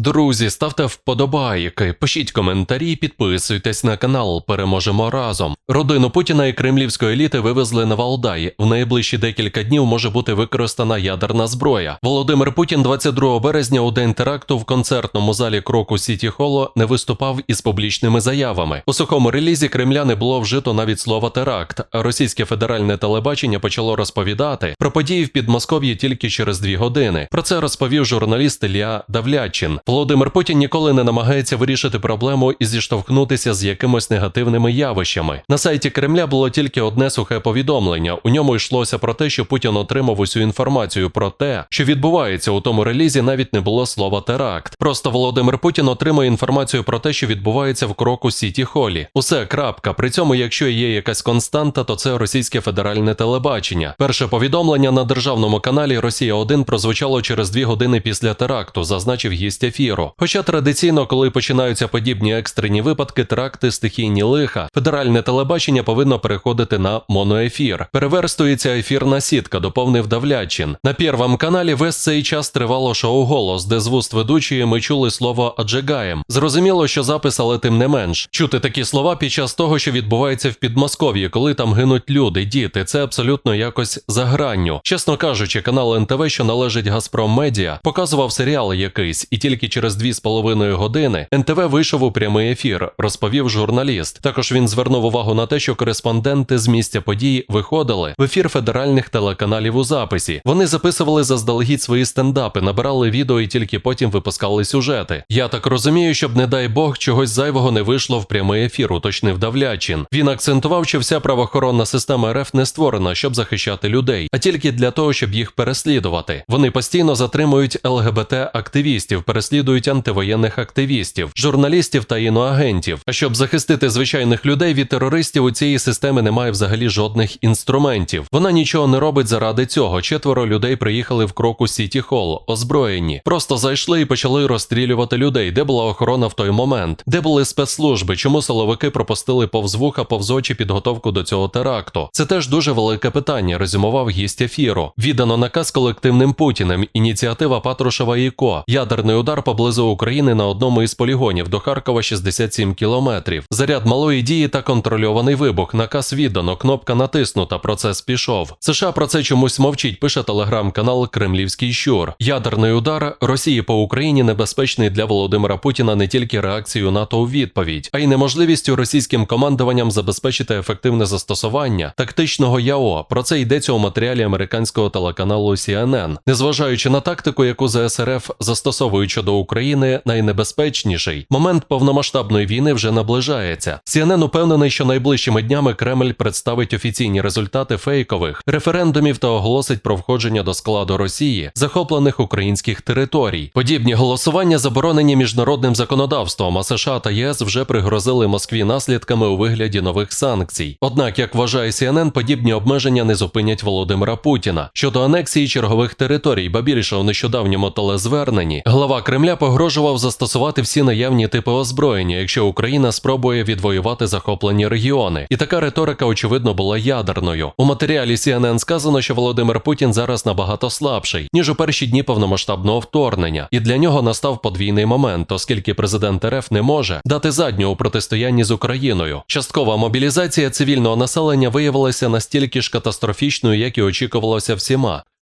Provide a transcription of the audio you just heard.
Друзі, ставте вподобайки, пишіть коментарі, підписуйтесь на канал. Переможемо разом. Родину Путіна і кремлівської еліти вивезли на Валдай. В найближчі декілька днів може бути використана ядерна зброя. Володимир Путін 22 березня у день теракту в концертному залі Кроку Сіті Холо не виступав із публічними заявами. У сухому релізі Кремля не було вжито навіть слова теракт. А російське федеральне телебачення почало розповідати про події в Підмосков'ї тільки через дві години. Про це розповів журналіст Ілля Давлячин. Володимир Путін ніколи не намагається вирішити проблему і зіштовхнутися з якимось негативними явищами. На сайті Кремля було тільки одне сухе повідомлення. У ньому йшлося про те, що Путін отримав усю інформацію про те, що відбувається у тому релізі. Навіть не було слова теракт. Просто Володимир Путін отримує інформацію про те, що відбувається в кроку Сіті Холі. Усе крапка. При цьому, якщо є якась константа, то це російське федеральне телебачення. Перше повідомлення на державному каналі Росія 1 прозвучало через дві години після теракту, зазначив гість ефіру. Хоча традиційно, коли починаються подібні екстрені випадки, теракти, стихійні лиха, федеральне телебачення повинно переходити на моноефір. Переверстується ефірна сітка, доповнив Давлячин. На Первом каналі весь цей час тривало шоу голос, де з вуст ведучої ми чули слово аджигаєм. Зрозуміло, що запис, але тим не менш. Чути такі слова під час того, що відбувається в Підмосков'ї, коли там гинуть люди, діти, це абсолютно якось за гранню. Чесно кажучи, канал НТВ, що належить Газпром Медіа, показував серіал якийсь, і тільки через дві з половиною години НТВ вийшов у прямий ефір, розповів журналіст. Також він звернув увагу на те, що кореспонденти з місця подій виходили в ефір федеральних телеканалів у записі. Вони записували заздалегідь свої стендапи, набирали відео і тільки потім випускали сюжети. Я так розумію, щоб не дай Бог чогось зайвого не вийшло в прямий ефір, уточнив Давлячин. Він акцентував, що вся правоохоронна система РФ не створена, щоб захищати людей, а тільки для того, щоб їх переслідувати. Вони постійно затримують ЛГБТ-активістів, переслідують антивоєнних активістів, журналістів та іноагентів. А щоб захистити звичайних людей від терористів, у цієї системи немає взагалі жодних інструментів. Вона нічого не робить заради цього. Четверо людей приїхали в кроку Сіті Холл, озброєні. Просто зайшли і почали розстрілювати людей, де була охорона в той момент, де були спецслужби, чому силовики пропустили повз вуха, повз очі підготовку до цього теракту. Це теж дуже велике питання, резюмував гість ефіру. Віддано наказ колективним Путіним. Ініціатива Патрушева і Ко. Ядерний удар поблизу України на одному із полігонів до Харкова 67 кілометрів. Заряд малої дії та контрольований вибух. Наказ віддано. Кнопка натиснута. Процес пішов. США про це чомусь мовчить. Пише телеграм-канал Кремлівський Щур. Ядерний удар Росії по Україні небезпечний для Володимира Путіна не тільки реакцією НАТО у відповідь, а й неможливістю російським командуванням забезпечити ефективне застосування тактичного ЯО. Про це йдеться у матеріалі американського телеканалу CNN. Незважаючи на тактику, яку ЗСРФ застосовують щодо України, найнебезпечніший момент повномасштабної війни вже наближається. CNN упевнений, що найближчими днями Кремль представить офіційні результати фейкових референдумів та оголосить про входження до складу Росії захоплених українських територій. Подібні голосування заборонені міжнародним законодавством, а США та ЄС вже пригрозили Москві наслідками у вигляді нових санкцій. Однак, як вважає CNN, подібні обмеження не зупинять Володимира Путіна щодо анексії чергових територій, ба більше у нещодавньому телезверненні глава Кремля погрожував застосувати всі наявні типи озброєння, якщо Україна спробує відвоювати захоплені регіони. І така риторика, очевидно, була ядерною. У матеріалі CNN сказано, що Володимир Путін зараз набагато слабший ніж у перші дні повномасштабного вторгнення, і для нього настав подвійний момент, оскільки президент РФ не може дати задню у протистоянні з Україною. Часткова мобілізація цивільного населення виявилася настільки ж катастрофічною, як і очікувалося всіма.